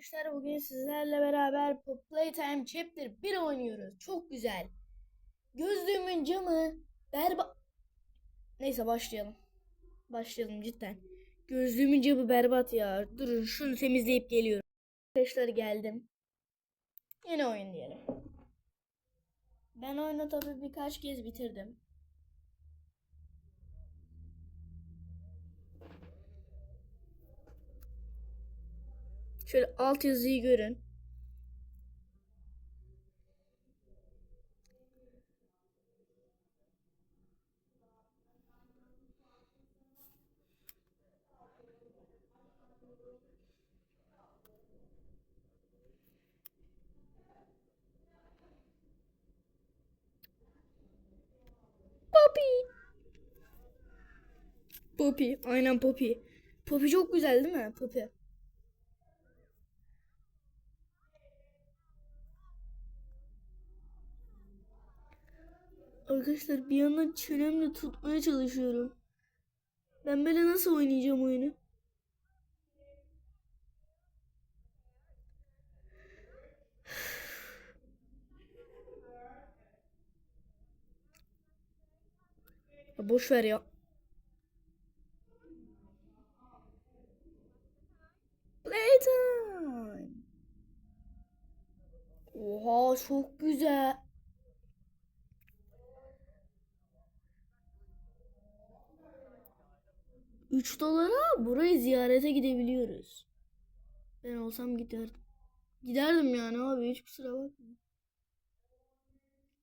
Arkadaşlar bugün sizlerle beraber Playtime Chapter 1 oynuyoruz. Çok güzel. Gözlüğümün camı berbat... Neyse başlayalım. Başlayalım cidden. Gözlüğümün camı berbat ya. Durun şunu temizleyip geliyorum. Arkadaşlar geldim. Yeni oyun diyelim. Ben oyunu tabii birkaç kez bitirdim. Şöyle alt yazıyı görün. Poppy. Poppy. Aynen Poppy. Poppy çok güzel değil mi? Poppy. Arkadaşlar bir yandan çenemle tutmaya çalışıyorum. Ben böyle nasıl oynayacağım oyunu? Boş ver ya. Playtime. Oha çok güzel. 3 dolara burayı ziyarete gidebiliyoruz. Ben olsam giderdim. Giderdim yani abi hiç kusura bakma.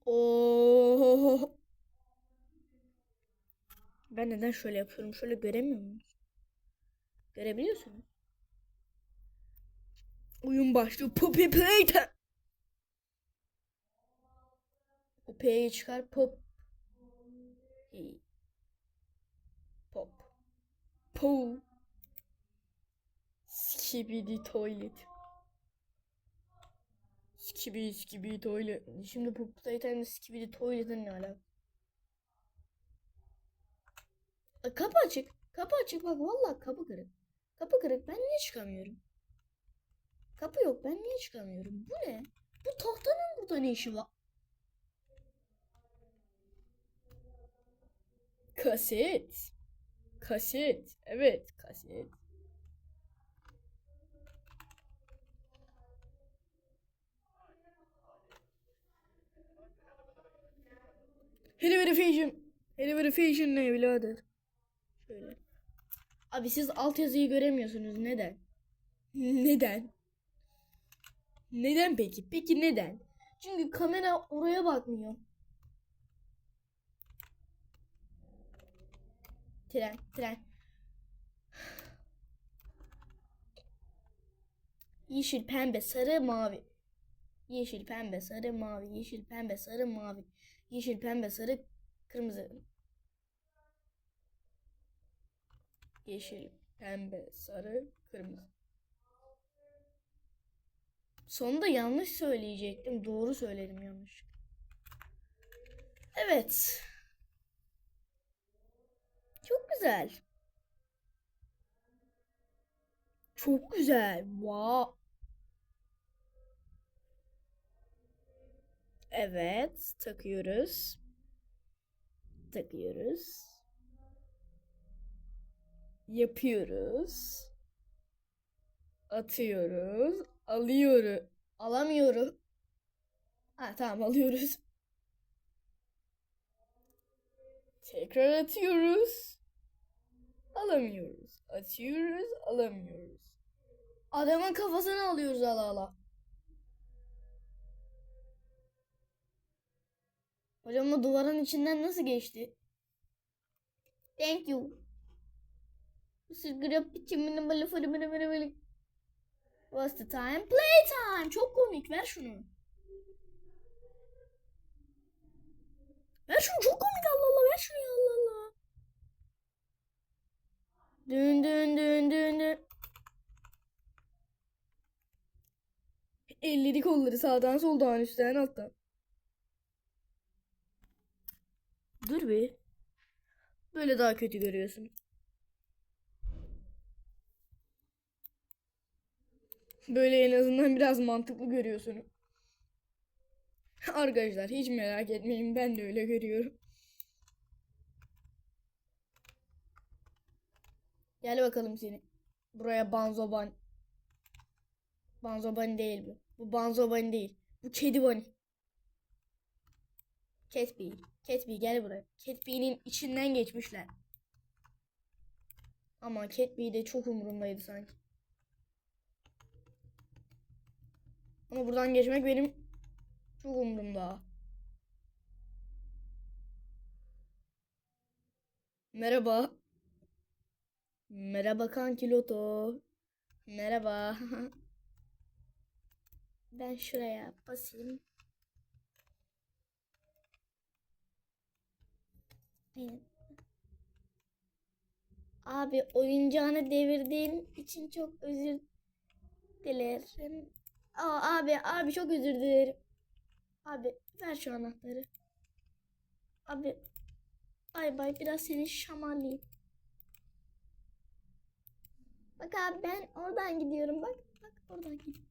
Oo. Ben neden şöyle yapıyorum? Şöyle göremiyor musunuz? Görebiliyorsunuz. Oyun başlıyor. Poppy Playtime. O P'yi çıkar. Pop. İyi. Pop. Po. Skibidi toilet. Skibidi skibidi toilet. Şimdi bu Playtime'da skibidi tuvalet'in ne alaka? Kapı açık. Kapı açık bak vallahi kapı kırık. Kapı kırık ben niye çıkamıyorum? Kapı yok ben niye çıkamıyorum? Bu ne? Bu tahtanın burada ne işi var? Kaset. Kaset. Evet kaset. Hello Verification. Hello Verification ne birader? Şöyle. Abi siz alt yazıyı göremiyorsunuz. Neden? Neden? Neden peki? Peki neden? Çünkü kamera oraya bakmıyor. Tren, tren. Yeşil, pembe, sarı, mavi. Yeşil, pembe, sarı, mavi. Yeşil, pembe, sarı, mavi. Yeşil, pembe, sarı, kırmızı. Yeşil, pembe, sarı, kırmızı. Sonunda yanlış söyleyecektim. Doğru söyledim yanlış. Evet. Çok güzel. Çok güzel. Wow. Evet, takıyoruz. Takıyoruz. Yapıyoruz. Atıyoruz. Alıyoruz. Alamıyoruz. Ha tamam alıyoruz. Tekrar atıyoruz. Alamıyoruz. Atıyoruz, alamıyoruz. Adamın kafasını alıyoruz ala ala. Hocam o duvarın içinden nasıl geçti? Thank you. Sigara biçimini böyle fırı böyle böyle böyle. What's the time? Playtime. Çok komik. Ver şunu. Ver şunu çok komik Allah Allah. Ver şunu ya Allah Allah. Dün dün dün dün dün. Elleri kolları sağdan soldan üstten alttan. Dur bir. Böyle daha kötü görüyorsun. Böyle en azından biraz mantıklı görüyorsun. Arkadaşlar hiç merak etmeyin ben de öyle görüyorum. Gel bakalım seni. Buraya Banzoban. Banzoban değil bu. Bu Banzoban değil. Bu kedi bunny. Catbee. Catbee gel buraya. Catbee'nin içinden geçmişler. Ama Catbee de çok umurumdaydı sanki. Ama buradan geçmek benim çok umurumda. Merhaba. Merhaba kankiloto. Merhaba. Ben şuraya basayım. Abi oyuncağını devirdiğim için çok özür dilerim. Aa, abi abi çok özür dilerim. Abi ver şu anahtarı. Abi bay bay biraz seni şamarlayayım. Bak abi ben oradan gidiyorum bak. Bak oradan gidiyorum.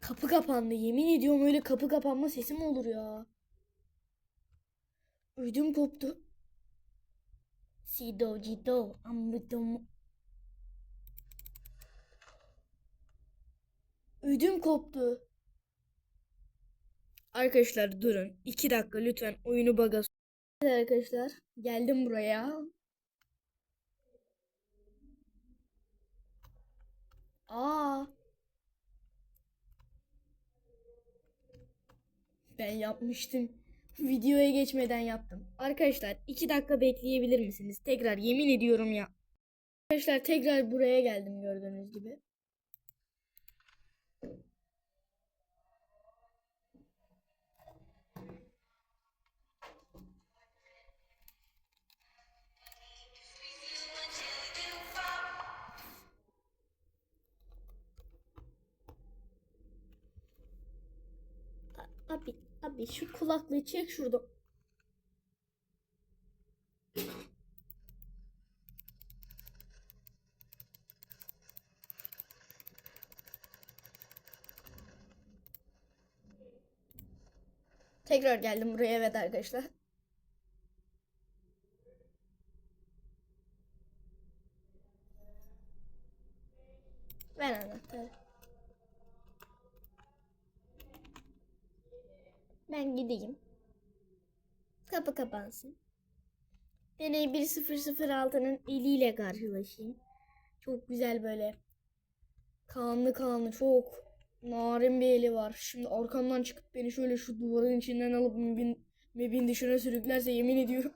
Kapı kapandı. Yemin ediyorum öyle kapı kapanma sesi mi olur ya? Ödüm koptu. Sido cido ambutum. Ödüm koptu. Arkadaşlar durun. 2 dakika lütfen oyunu baga Evet arkadaşlar geldim buraya. Aa. Ben yapmıştım. Videoya geçmeden yaptım. Arkadaşlar 2 dakika bekleyebilir misiniz? Tekrar yemin ediyorum ya. Arkadaşlar tekrar buraya geldim gördüğünüz gibi. Abi, abi şu kulaklığı çek şurada. Tekrar geldim buraya evet arkadaşlar. Ver anahtarı. Ben gideyim. Kapı kapansın. Deney 1006'nın eliyle karşılaşayım. Çok güzel böyle. Kanlı kanlı çok narin bir eli var. Şimdi arkamdan çıkıp beni şöyle şu duvarın içinden alıp mebin, mebin dışına sürüklerse yemin ediyorum.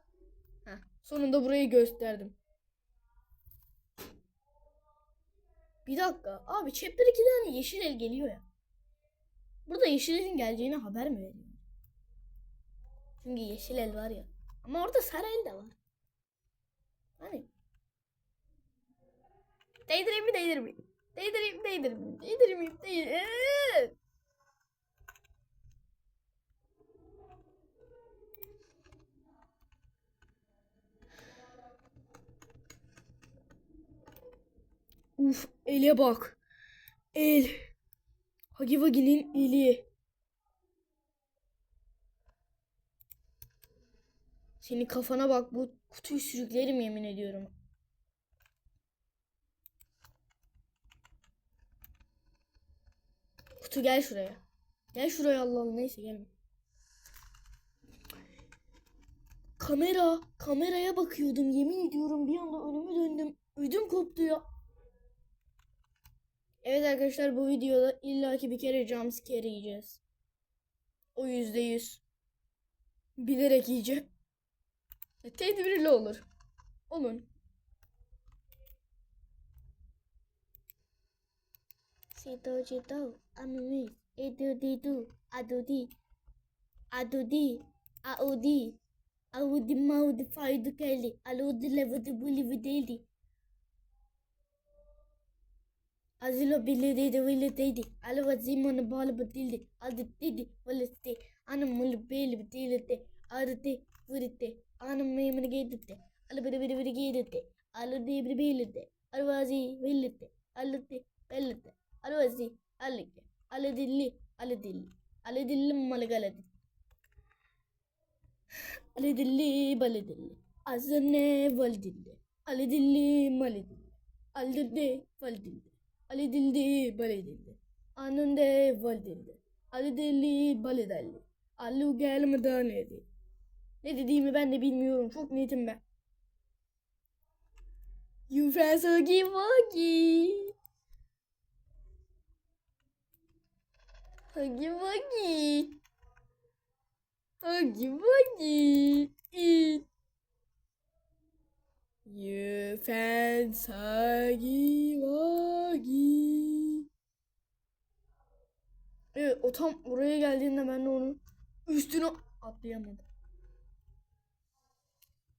Heh, sonunda burayı gösterdim. Bir dakika. Abi chapter 2'de hani yeşil el geliyor ya. Burada yeşil elin geleceğine haber mi veriyor? Çünkü yeşil el var ya. Ama orada sarı el de var. Hani? Değdireyim mi değdireyim mi? Değdireyim mi değdireyim mi? Uf ele bak. El. Hagi Vagi'nin eli. Senin kafana bak bu kutuyu sürüklerim yemin ediyorum. Kutu gel şuraya. Gel şuraya Allah Allah neyse gelme. Kamera, kameraya bakıyordum yemin ediyorum bir anda önümü döndüm. Ödüm koptu ya. Evet arkadaşlar bu videoda illaki bir kere jumpscare yiyeceğiz. O yüzde yüz. Bilerek yiyeceğim. E, Tedbirli olur. Olun. Sido cido amimi edu didu adudi adudi audi audi maudi faydu kelli aludi levudi buli videli Azilo bili dedi vili dedi alu vazimon bal badildi aldi dedi valiste ana mul beli badildi arıdı, vırıdı, anamaya biri giyditti. Alı biri biri biri giyditti. Alı diye biri billitti. Alı vazi billitti. Alıtti bellitti. Alı vazi allıkke. Alı dilli alı dilli. Alı dilli malgaladi. Alı dilli balı dilli. Azanne val dilli. Alı dilli malı dilli. Alı dilli Ne dediğimi ben de bilmiyorum. Çok netim ben. You friends. Huggy wuggy. Huggy wuggy. Eat. You huggy wuggy. Evet o tam oraya geldiğinde ben de onun üstüne atlayamadım.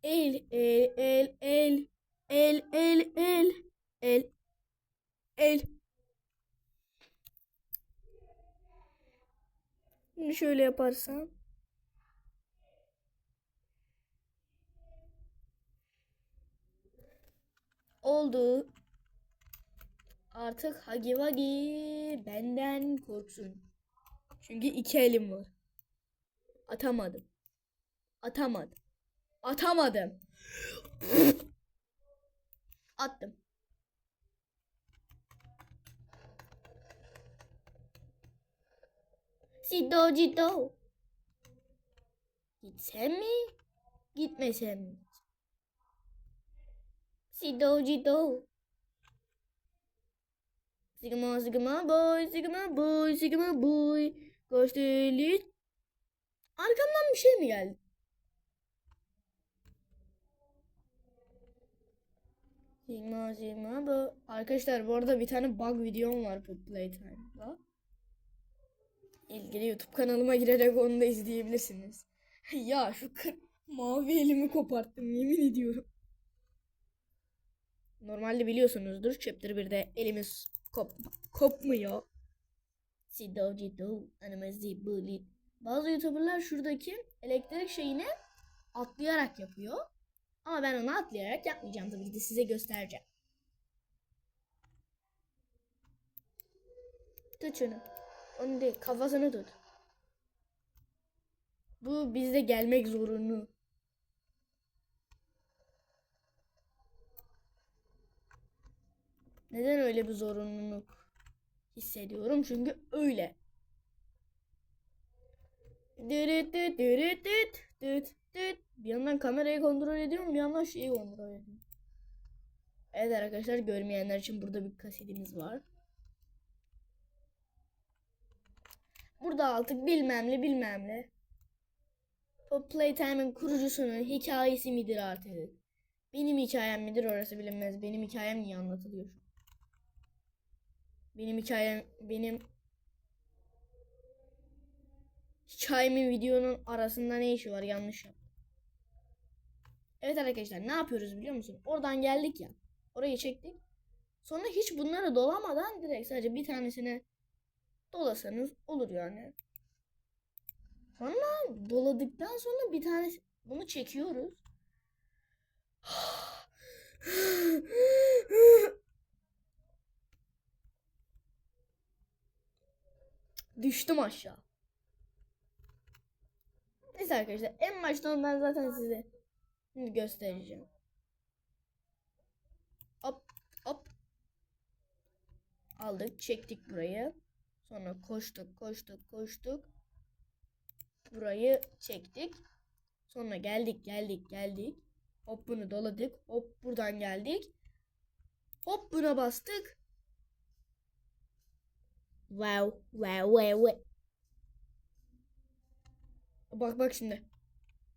El el el el el el el el el Şimdi şöyle yaparsam oldu. Artık Hagi Vagi benden korksun. Çünkü iki elim var. Atamadım. Atamadım. Atamadım. Attım. Sido Cido. Gitsem mi? Gitmesem mi? Sido Cido. Sigma Sigma boy Sigma boy Sigma boy. Koş değil. Arkamdan bir şey mi geldi? Sigma Sigma bu. Arkadaşlar bu arada bir tane bug videom var bu Playtime'da. İlgili YouTube kanalıma girerek onu da izleyebilirsiniz. ya şu kır mavi elimi koparttım yemin ediyorum. Normalde biliyorsunuzdur chapter 1'de elimiz kop kopmuyor. Sido cido anamazı bulit. Bazı youtuberlar şuradaki elektrik şeyini atlayarak yapıyor. Ama ben onu atlayarak yapmayacağım tabii ki de size göstereceğim. Tut şunu. Onu değil kafasını tut. Bu bizde gelmek zorunlu. Neden öyle bir zorunluluk hissediyorum? Çünkü öyle. Dürüt düt dürüt düt düt düt. Bir yandan kamerayı kontrol ediyorum, bir yandan şeyi kontrol ediyorum. Evet arkadaşlar görmeyenler için burada bir kasetimiz var. Burada artık bilmem ne bilmem ne. Pop Playtime'ın kurucusunun hikayesi midir artık? Benim hikayem midir orası bilinmez. Benim hikayem niye anlatılıyor? Benim hikayem benim hikayemin videonun arasında ne işi var yanlış yap. Evet arkadaşlar ne yapıyoruz biliyor musun? Oradan geldik ya. Orayı çektik. Sonra hiç bunları dolamadan direkt sadece bir tanesine dolasanız olur yani. Sonra doladıktan sonra bir tane bunu çekiyoruz. Düştüm aşağı. Neyse arkadaşlar en baştan ben zaten size göstereceğim. Hop hop. Aldık çektik burayı. Sonra koştuk koştuk koştuk. Burayı çektik. Sonra geldik geldik geldik. Hop bunu doladık. Hop buradan geldik. Hop buna bastık. Wow, wow, wow, wow. Bak bak şimdi.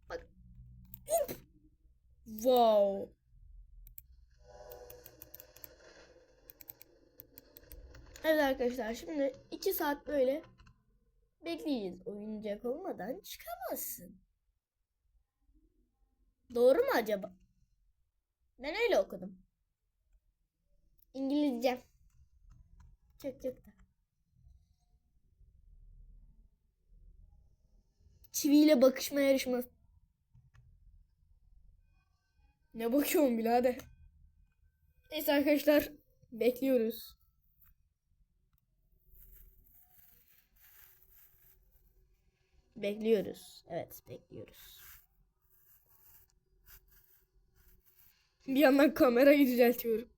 Bak. Hop. Wow. Evet arkadaşlar şimdi 2 saat böyle bekleyeceğiz. Oyuncak olmadan çıkamazsın. Doğru mu acaba? Ben öyle okudum. İngilizce. Çok çok da. Çiviyle bakışma yarışması. Ne bakıyorsun birader? Neyse arkadaşlar bekliyoruz. Bekliyoruz. Evet bekliyoruz. Bir yandan kamerayı düzeltiyorum.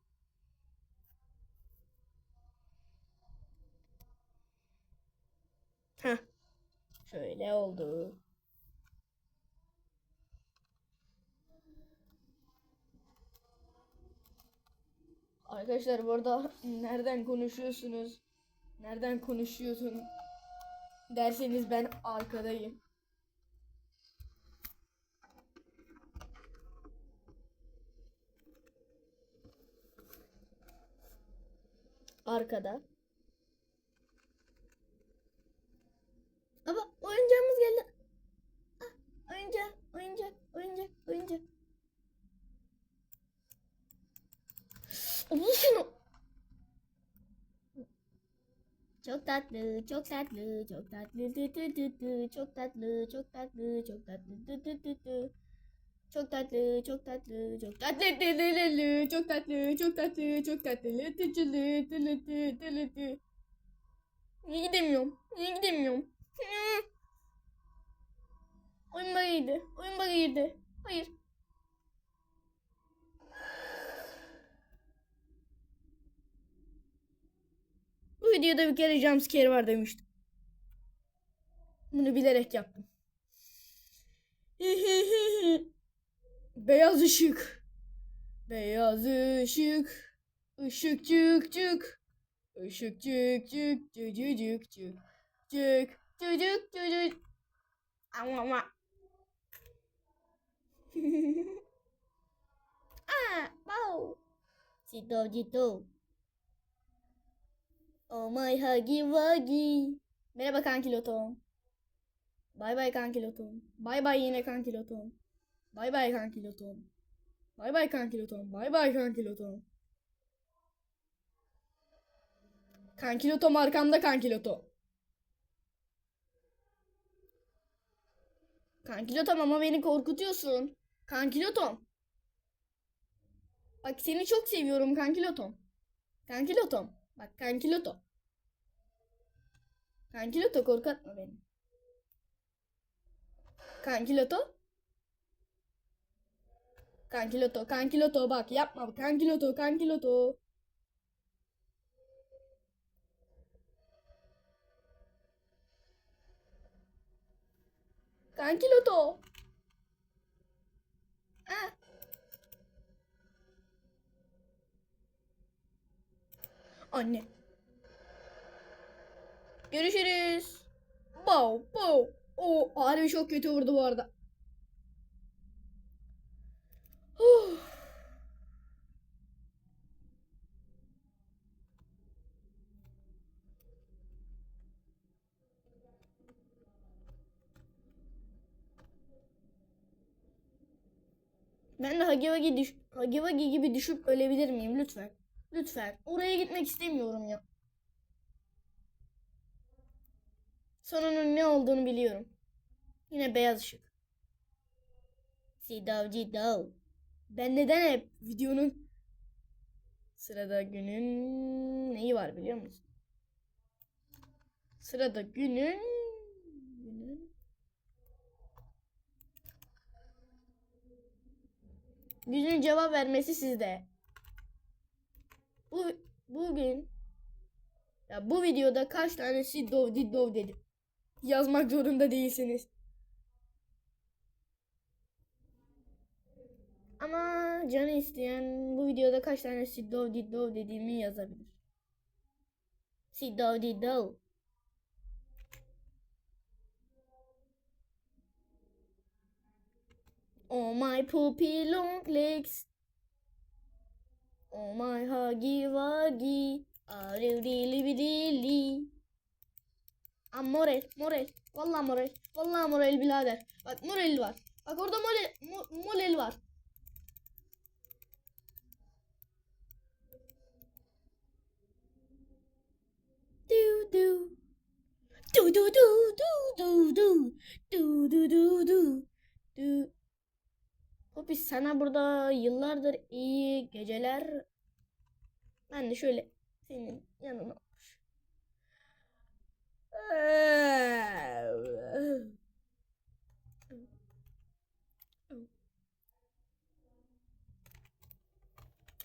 Heh. Şöyle oldu. Arkadaşlar bu arada nereden konuşuyorsunuz? Nereden konuşuyorsun? Derseniz ben arkadayım. Arkada. Ama oyuncağımız geldi. Ah, oyuncak, oyuncak, oyuncak, oyuncak. Şunu. Çok tatlı, çok tatlı, çok tatlı, tü tü tü tü. çok tatlı, çok tatlı, çok tatlı, tü tü tü tü. Çok tatlı, çok tatlı, çok tatlı, tü. çok tatlı, çok tatlı, çok tatlı, tü tü tü. Niye gidemiyorum? Niye gidemiyorum? Oyun bug'ıydı. Oyun bug'ıydı. Hayır. Bu videoda bir kere jumpscare var demiştim. Bunu bilerek yaptım. Beyaz ışık. Beyaz ışık. Işık çık çık. Işık çık çık çık çık çık çık. Çık çık çık çık çık. Ama ama. ah, wow. Cito cito. Oh my huggy wuggy. Merhaba kankilotom. Bay bay kankilotom. Bay bay yine kankilotom. Bay bay kankilotom. Bay bay kankilotom. Bay bay kankilotom. Kankilotom arkamda kankilotom. Kankilotom ama beni korkutuyorsun. Kankilotom. Bak seni çok seviyorum kankilotom. Kankilotom. Bak kankiloto. Kankiloto korkutma beni. Kankiloto. Kankiloto, kankiloto bak yapma. Kankiloto, kankiloto. Kankiloto. Ah. Anne. Görüşürüz. Bow, bow. O harbi çok kötü vurdu bu arada. Ben de Hagiwagi, düş Hagiwagi gibi düşüp ölebilir miyim lütfen? Lütfen. Oraya gitmek istemiyorum ya. Sonunun ne olduğunu biliyorum. Yine beyaz ışık. Sidav cidav. Ben neden hep videonun sırada günün neyi var biliyor musun? Sırada günün günün günün cevap vermesi sizde. Bu bugün ya bu videoda kaç tane Siddov Diddov dedim. Yazmak zorunda değilsiniz. Ama canı isteyen bu videoda kaç tane Siddov Diddov dediğimi yazabilir. Siddov Diddov. Oh my poopy long legs. Oh my huggy wuggy. Really. Aa, Morel, Morel. Vallahi Morel. Vallahi Morel birader. Bak Morel var. Bak orada Morel, Mo- Morel var. Du du. Du du du du du du. Du du du du. Du. Poppy sana burada yıllardır iyi geceler. Ben de şöyle senin yanına olmuş.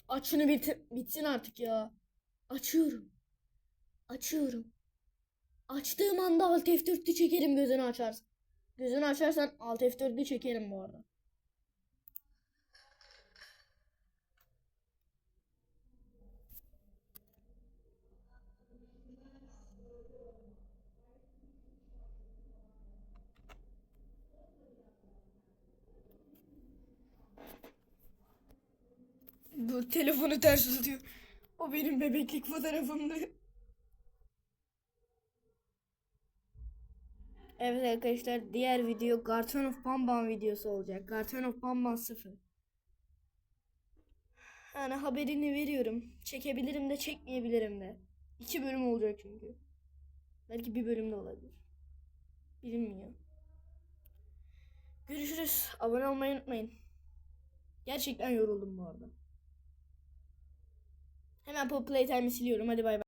Aç şunu bit bitsin artık ya. Açıyorum. Açıyorum. Açtığım anda Alt F4'ü çekerim gözünü açarsın. Gözünü açarsan Alt F4'ü çekerim bu arada. Bu telefonu ters tutuyor. O benim bebeklik fotoğrafımdı. Evet arkadaşlar diğer video Garton of Bamban videosu olacak. Garton of Bamban 0. Yani haberini veriyorum. Çekebilirim de çekmeyebilirim de. İki bölüm olacak çünkü. Belki bir bölüm de olabilir. Bilinmiyor. Görüşürüz. Abone olmayı unutmayın. Gerçekten yoruldum bu arada. Hemen Pop Playtime'ı siliyorum. Hadi bay bay.